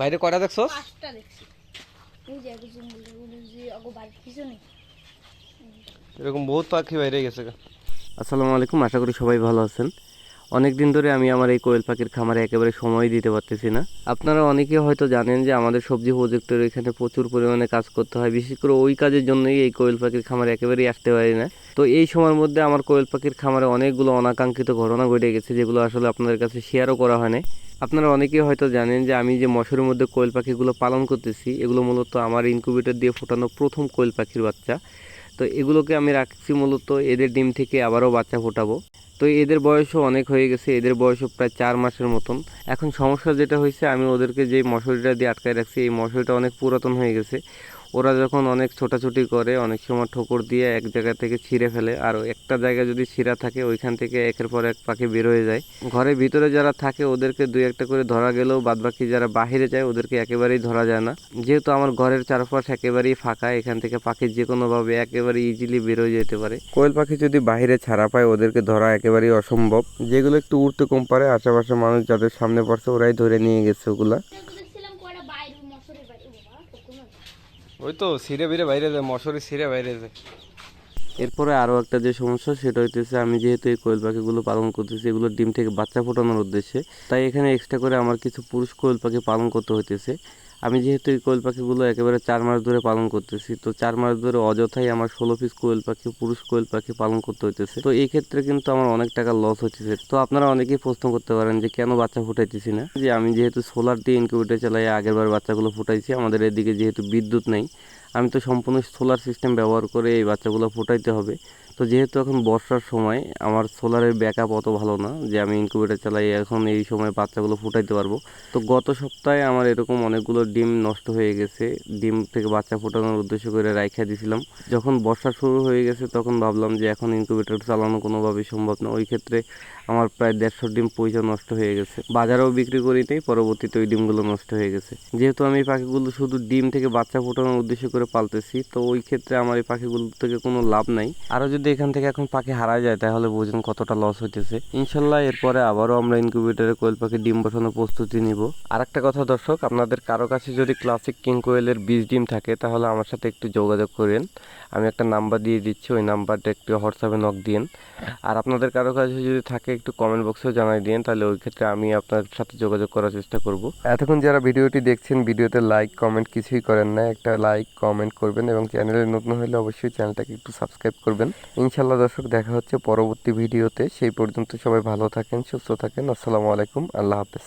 বাইরে কয়টা দেখছ? পাঁচটা দেখছি। এই যে একজন বলে বলে যে অগো বাড়ির পিছনে এরকম বহুত পাখি বাইরে গেছে আসসালামু আলাইকুম আশা করি সবাই ভালো আছেন। অনেক দিন ধরে আমি আমার এই কোয়েল পাখির খামারে একেবারে সময় দিতে পারতেছি না। আপনারা অনেকে হয়তো জানেন যে আমাদের সবজি প্রজেক্টের এখানে প্রচুর পরিমাণে কাজ করতে হয়। বিশেষ করে ওই কাজের জন্যই এই কোয়েল পাখির খামারে একেবারেই আসতে পারি না। তো এই সময়ের মধ্যে আমার কোয়েল পাখির খামারে অনেকগুলো অনাকাঙ্ক্ষিত ঘটনা ঘটে গেছে যেগুলো আসলে আপনাদের কাছে শেয়ারও করা হয় না আপনারা অনেকেই হয়তো জানেন যে আমি যে মশারির মধ্যে কোয়েল পাখিগুলো পালন করতেছি, এগুলো মূলত আমার ইনকিউবেটর দিয়ে ফোটানো প্রথম কোয়েল পাখির বাচ্চা। তো এগুলোকে আমি রাখছি মূলত এদের ডিম থেকে আবারও বাচ্চা ফোটাবো। তো এদের বয়সও অনেক হয়ে গেছে, এদের বয়সও প্রায় চার মাসের মতন। এখন সমস্যা যেটা হয়েছে, আমি ওদেরকে যে মশারিটা দিয়ে আটকায় রাখছি, এই মশারিটা অনেক পুরাতন হয়ে গেছে। ওরা যখন অনেক ছোটাছুটি করে, অনেক সময় ঠোকর দিয়ে এক জায়গা থেকে ছিঁড়ে ফেলে। আর একটা জায়গায় যদি ছিঁড়া থাকে, ওইখান থেকে একের পর এক পাখি বের হয়ে যায়। ঘরের ভিতরে যারা থাকে, ওদেরকে দুই একটা করে ধরা গেলেও বাদবাকি যারা বাহিরে যায়, ওদেরকে একেবারেই ধরা যায় না। যেহেতু আমার ঘরের চারপাশ একেবারেই ফাঁকা, এখান থেকে পাখি যে কোনোভাবে একেবারে ইজিলি বের হয়ে যেতে পারে। কোয়েল পাখি যদি বাইরে ছাড়া পায়, ওদেরকে ধরা একেবারেই অসম্ভব। যেগুলো একটু উড়তে কম পারে আশেপাশে মানুষ যাদের সামনে পড়ছে, ওরাই ধরে নিয়ে গেছে ওগুলা দেখছিলাম কয়টা বাইরে মশারি বাইরে ও বাবা কখনো ওই তো সিরে বিরে বাইরে যায়, মশারি সিরে বাইরে যায়। এরপরে আরও একটা যে সমস্যা, সেটা হইতেছে আমি যেহেতু এই কোয়েল পাখিগুলো পালন করতেছি, এগুলো ডিম থেকে বাচ্চা ফোটানোর উদ্দেশ্যে, তাই এখানে এক্সট্রা করে আমার কিছু পুরুষ কোয়েল পাখি পালন করতে হইতেছে। আমি যেহেতু এই কোয়েল পাখিগুলো একেবারে চার মাস ধরে পালন করতেছি, তো চার মাস ধরে অযথাই আমার ষোলো পিস কোয়েল পাখি, পুরুষ কোয়েল পাখি পালন করতে হইতেছে। তো এই ক্ষেত্রে কিন্তু আমার অনেক টাকা লস হচ্ছে তো আপনারা অনেকেই প্রশ্ন করতে পারেন যে কেন বাচ্চা ফুটাইতেছি না? যে আমি যেহেতু সোলার দিয়ে ইনকিউবেটর চালাই আগেরবার বাচ্চাগুলো ফুটাইছি, আমাদের এদিকে যেহেতু বিদ্যুৎ নেই, আমি তো সম্পূর্ণ সোলার সিস্টেম ব্যবহার করে এই বাচ্চাগুলো ফোটাইতে হবে। তো যেহেতু এখন বর্ষার সময়, আমার সোলারের ব্যাকআপ অত ভালো না যে আমি ইনকিউবেটর চালাই, এখন এই সময় বাচ্চাগুলো ফুটাইতে পারব। তো গত সপ্তাহে আমার এরকম অনেকগুলো ডিম নষ্ট হয়ে গেছে। ডিম থেকে বাচ্চা ফোটানোর উদ্দেশ্য করে রাইখা দিছিলাম। যখন বর্ষা শুরু হয়ে গেছে, তখন ভাবলাম যে এখন ইনকিউবেটর চালানো কোনোভাবেই সম্ভব না। ওই ক্ষেত্রে আমার প্রায় দেড়শো ডিম পয়সা নষ্ট হয়ে গেছে। বাজারেও বিক্রি করি নেই, পরবর্তীতে ওই ডিমগুলো নষ্ট হয়ে গেছে। যেহেতু আমি এই পাখিগুলো শুধু ডিম থেকে বাচ্চা ফোটানোর উদ্দেশ্য করে পালতেছি, তো ওই ক্ষেত্রে আমার এই পাখিগুলো থেকে কোনো লাভ নাই। আরও যদি এখান থেকে এখন পাখি হারা যায়, তাহলে বুঝুন কতটা লস হইতেছে। ইনশাল্লাহ এরপরে আবারও আমরা ইনকিউবেটরে কোয়েল পাখি ডিম বসানোর প্রস্তুতি নিব। আর একটা কথা দর্শক, আপনাদের কারও কাছে যদি ক্লাসিক কিং কোয়েলের বীজ ডিম থাকে, তাহলে আমার সাথে একটু যোগাযোগ করেন। আমি একটা নাম্বার দিয়ে দিচ্ছি, ওই নাম্বারটা একটু হোয়াটসঅ্যাপে নক দিন আর আপনাদের কারও কাছে যদি থাকে, একটু কমেন্ট বক্সেও জানাই দিন তাহলে ওই ক্ষেত্রে আমি আপনার সাথে যোগাযোগ করার চেষ্টা করব। এতক্ষণ যারা ভিডিওটি দেখছেন, ভিডিওতে লাইক কমেন্ট কিছুই করেন না। একটা লাইক কমেন্ট করবেন এবং চ্যানেলে নতুন হলে অবশ্যই চ্যানেলটাকে একটু সাবস্ক্রাইব করবেন। ইনশাল্লাহ দর্শক, দেখা হচ্ছে পরবর্তী ভিডিওতে। সেই পর্যন্ত সবাই ভালো থাকেন, সুস্থ থাকেন। আসসালামু আলাইকুম। আল্লাহ হাফেজ।